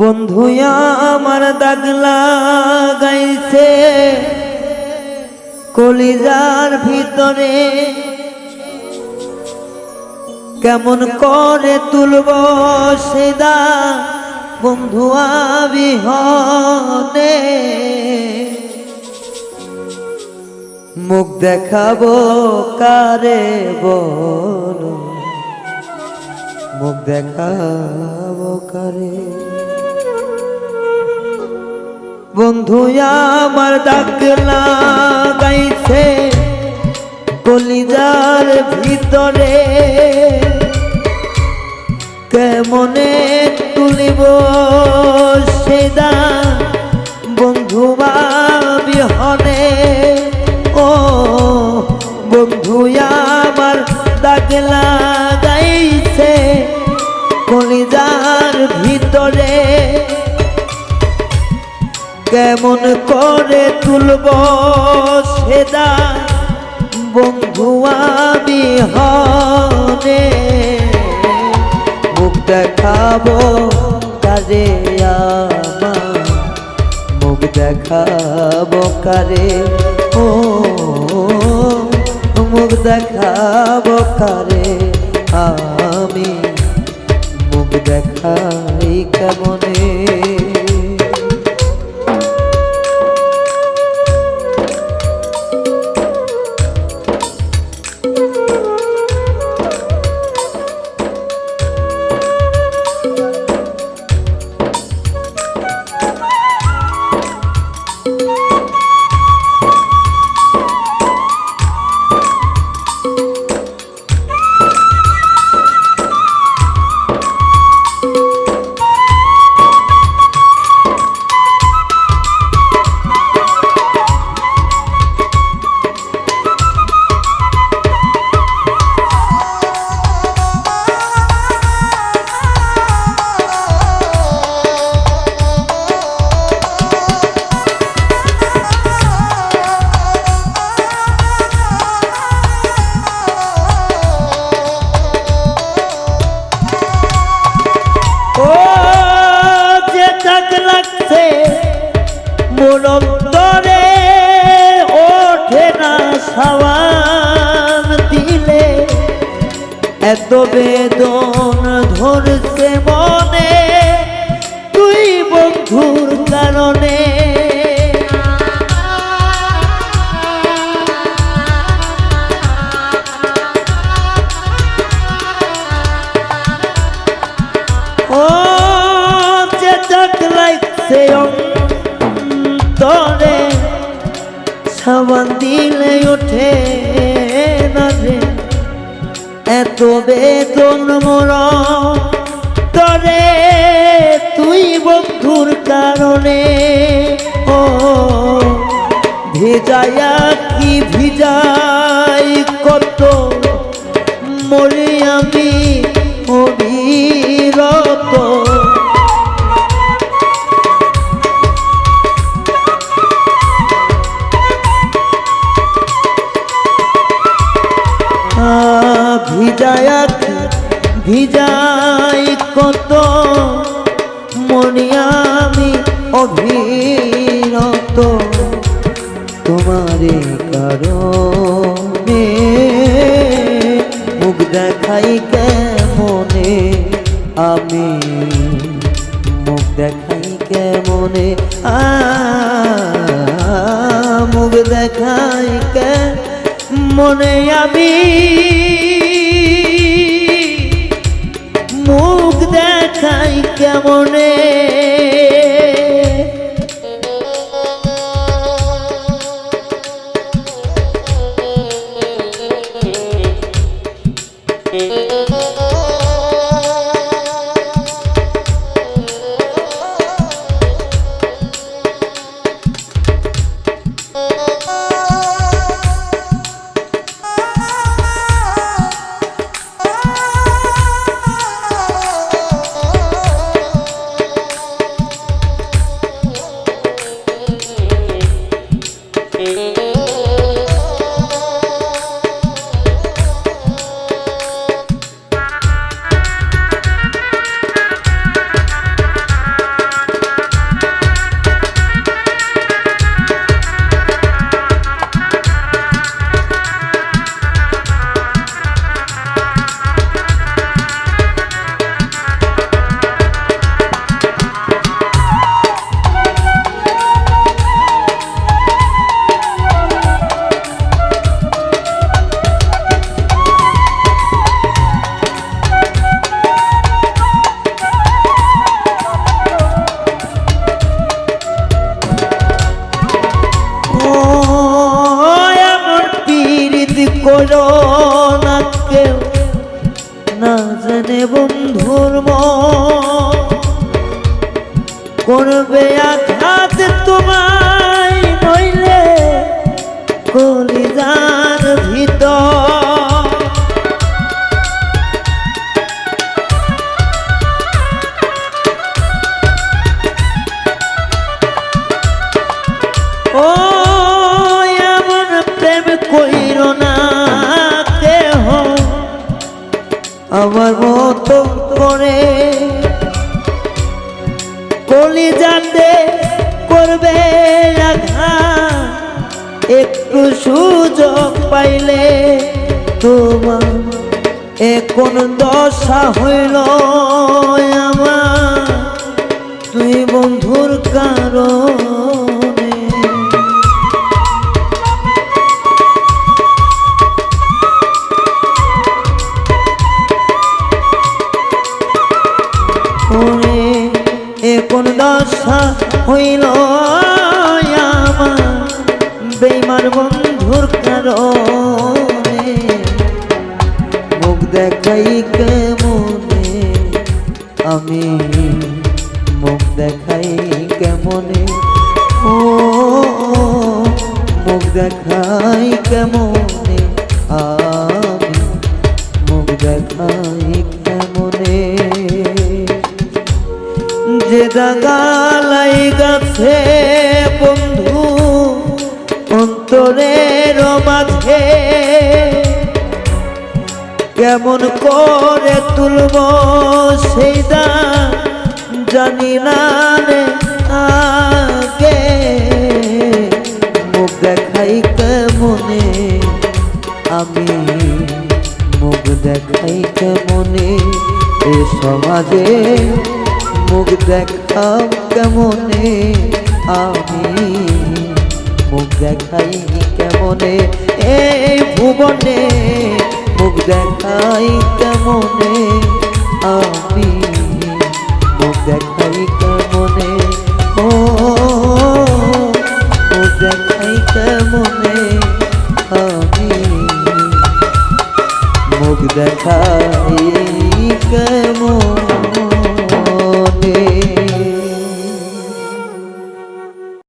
বন্ধু, আমার দাগলা গাইছে কলিজার ভিতরে কেমন করে তুলব সেদা বন্ধু বিহনে মুখ দেখাবো কারে বলো? মুখ দেখাবো কারে বন্ধু আমার ডাকলা গাইছে কলিজার ভিতরে। কেমনে তুলিব সেদা বন্ধু বিহনে কেমন করে তুলব সেদা বন্ধু বিহনে মুখ দেখাবো কারে আমার? মুখ দেখাবো কারে ও মুখ দেখাবো কারে আমি? মুখ দেখাই কেমনে? এত বেদন ধরছে মনে তুই বন্ধুর কারণে। ও সাবান দিলে এত বেতন মোর? তরে তুই বন্ধুর কারণে ও ভিজায়া কি ভিজাই? কত মরে আমি অবিরত। আহ, ভিজায়া ভিজাই কত মনে আমি অভিরত। তোমারে কারণে মুখ দেখাই কেমনে আমি Música জানে বন্ধুর করবে আঘাত তোমায় নইলে কলিজার ভিতর। কলি করবে একটু সুযোগ পাইলে তোমার এখন দশা হইল আমার। দশা হইল বেমার বন্ধুর কারণে। মুখ দেখাই কেমনে? আমি মুখ দেখাই কেমনে? ও, মুখ দেখাই কেমনে? দাগালাই গাছে, বন্ধু, অন্তরের মাঝে। কেমন করে তুলব সেই জানি না আগে। মুখ দেখাই কেমনে? আমি মুখ দেখাই কেমনে? এ সমাজে মুখ কেমনে আমি মুখ দেখাই কেমনে? এই ভুবনে মুখ দেখাই কেমনে? আমি মুখ দেখাই কেমনে? ও, মুখ দেখাই কেমনে?